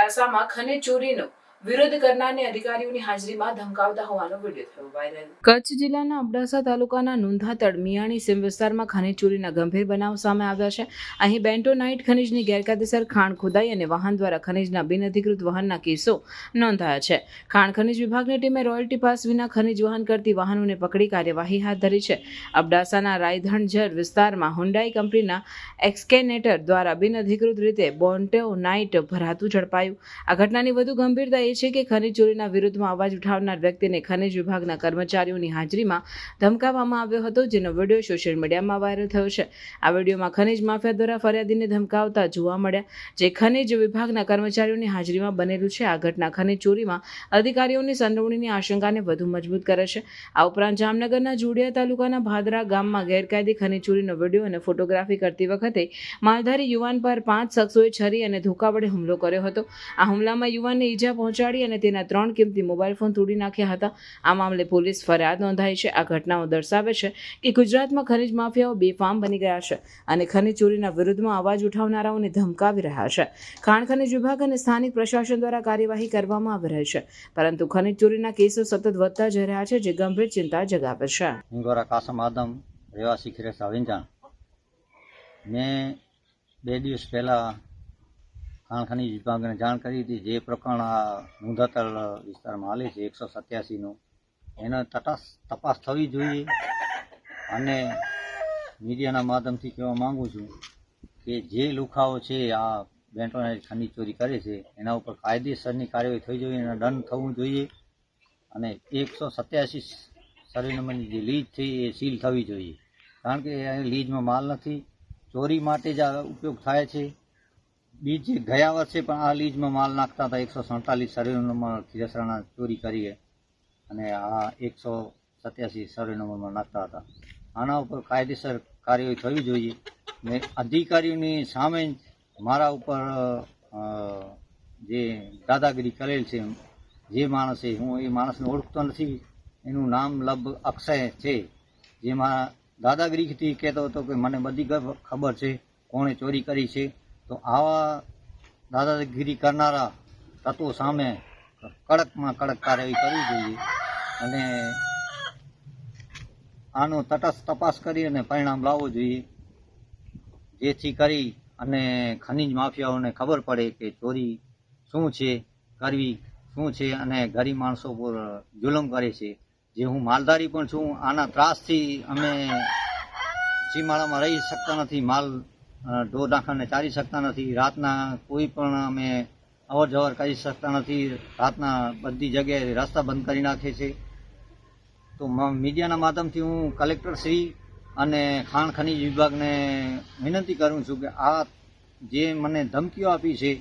અબડાસામાં ખનીજ ચોરીનો વિરોધ કરનારને અધિકારીઓની હાજરીમાં ધમકાવતા હોવાનો વીડિયો થયો વાયરલ. કચ્છ જિલ્લાના અબડાસા તાલુકાના નુંધાતડ મિયાણી સીમ વિસ્તારમાં ખનીજ ચોરીના ગંભીર બનાવ સામે આવ્યા છે. અહીં બેન્ટોનાઇટ ખનીજની ગેરકાયદેસર ખાણ ખોદાઈ અને વાહન દ્વારા ખનીજના બિનઅધિકૃત વહનના કેસો નોંધાયા છે. ખાણ ખનીજ વિભાગની ટીમે રોયલ્ટી પાસ વિના ખનીજ વહન કરતી વાહનોને પકડી કાર્યવાહી હાથ ધરી છે. અબડાસાના રાયધણઝર વિસ્તારમાં હુન્ડાઈ કંપનીના એક્સકેનેટર દ્વારા બિનઅધિકૃત રીતે બોન્ટોનાઇટ ભરાતું ઝડપાયું. આ ઘટનાની વધુ ગંભીરતા એ છે કે ખનીજ ચોરીના વિરુદ્ધમાં અવાજ ઉઠાવનાર વ્યક્તિને ખનીજ વિભાગના કર્મચારીઓની હાજરીમાં ધમકાવવામાં આવ્યો હતો, જેનો વીડિયો સોશિયલ મીડિયામાં વાયરલ થયો છે. આ વિડીયોમાં ખનીજ માફિયા દ્વારા ફરિયાદીને ધમકાવતા જોવા મળ્યા જે ખનીજ વિભાગના કર્મચારીઓની હાજરીમાં બનેલું છે. આ ઘટના ખનીજ ચોરીમાં અધિકારીઓની સંડોવણીની આશંકાને વધુ મજબૂત કરે છે. આ ઉપરાંત જામનગરના જોડિયા તાલુકાના ભાદરા ગામમાં ગેરકાયદે ખનીજ ચોરીનો વીડિયો અને ફોટોગ્રાફી કરતી વખતે માલધારી યુવાન પર પાંચ શખ્સોએ છરી અને ધોકા વડે હુમલો કર્યો હતો. આ હુમલામાં યુવાનને ઈજા પહોંચાડી અને તેના ત્રણ કિંમતી મોબાઈલ ફોન તોડી નાખ્યા હતા. આ મામલે પોલીસ ફરિયાદ નોંધાઈ છે. આ ઘટનાઓ દર્શાવે છે કે ગુજરાતમાં ખનિજ માફિયાઓ બેફામ બની ગયા છે અને ખનિજ ચોરીના વિરુદ્ધમાં અવાજ ઉઠાવનારાઓને ધમકાવી રહ્યા છે. ખાણ ખનિજ વિભાગ અને સ્થાનિક પ્રશાસન દ્વારા કાર્યવાહી કરવામાં આવી રહી છે. પરંતુ ખનીજ ચોરીના કેસો સતત વધતા જઈ રહ્યા છે, જે ગંભીર ચિંતા જગાવે છે. રહેવાસી ખીરેસા વિંજાણ. મેં બે દિવસ પહેલાં ખાણ ખનીજ વિભાગને જાણ કરી હતી. જે પ્રકરણ આ મુંધાતળ વિસ્તારમાં હાલે છે, એકસો સત્યાસીનું. એનો તટસ્થ તપાસ થવી જોઈએ અને મીડિયાના માધ્યમથી કહેવા માગું છું કે જે લુખાઓ છે, આ બેન્ટોનાઇટ ખનીજ ચોરી કરે છે, એના ઉપર કાયદેસરની કાર્યવાહી થવી જોઈએ એના દંડ થવું જોઈએ. અને એકસો સત્યાસી સર્વે નંબરની જે લીજ થઈ એ સીલ થવી જોઈએ. કારણ કે લીજમાં માલ નથી. ચોરી માટે જ ઉપયોગ થાય છે. બીજ ગયા વર્ષે પણ આ લીજમાં માલ નાખતા હતા. એકસો સડતાલીસ સર્વે નંબર ખીરસરાણા ચોરી કરીએ અને આ એકસો સત્યાસી સર્વે નંબરમાં નાખતા હતા. આના ઉપર કાયદેસર કાર્યવાહી થવી જોઈએ. ને અધિકારીઓની સામે મારા ઉપર જે દાદાગીરી કરેલ છે, જે માણસે, હું એ માણસને ઓળખતો નથી, એનું નામ લબ અક્ષય છે. જેમાં દાદાગીરીથી કહેતો હતો કે મને બધી ખબર છે કોણે ચોરી કરી છે. તો આવા દાદાગીરી કરનારા તત્વો સામે કડકમાં કડક કાર્યવાહી કરવી જોઈએ અને આનો તટસ્થ તપાસ કરી અને પરિણામ લાવવું જોઈએ. જેથી કરી અને ખનિજ માફિયાઓને ખબર પડે કે ચોરી શું છે, કરવી શું છે અને ગરીબ માણસો પર જુલમ કરે છે. જે હું માલધારી પણ છું, આના ત્રાસથી અમે સીમાડામાં રહી શકતા નથી. માલ ઢોર ઢાંખરને ચારી શકતા નથી. રાતના કોઈ પણ અમે અવર જવર કરી શકતા નથી. રાતના બધી જગ્યાએ રસ્તા બંધ કરી નાખે છે. તો મીડિયાના માધ્યમથી હું કલેક્ટર શ્રી અને ખાણ ખનીજ વિભાગને વિનંતી કરું છું કે આ જે મને ધમકીઓ આપી છે,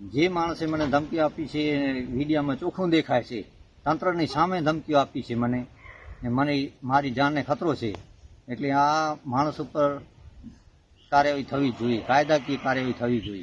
જે માણસે મને ધમકી આપી છે મીડિયામાં ચોખ્ખું દેખાય છે. તંત્રની સામે ધમકીઓ આપી છે મને. મને મારી જાનને ખતરો છે. એટલે આ માણસ ઉપર કાર્યવાહી થવી જોઈએ કાયદાકીય કાર્યવાહી થવી જોઈએ.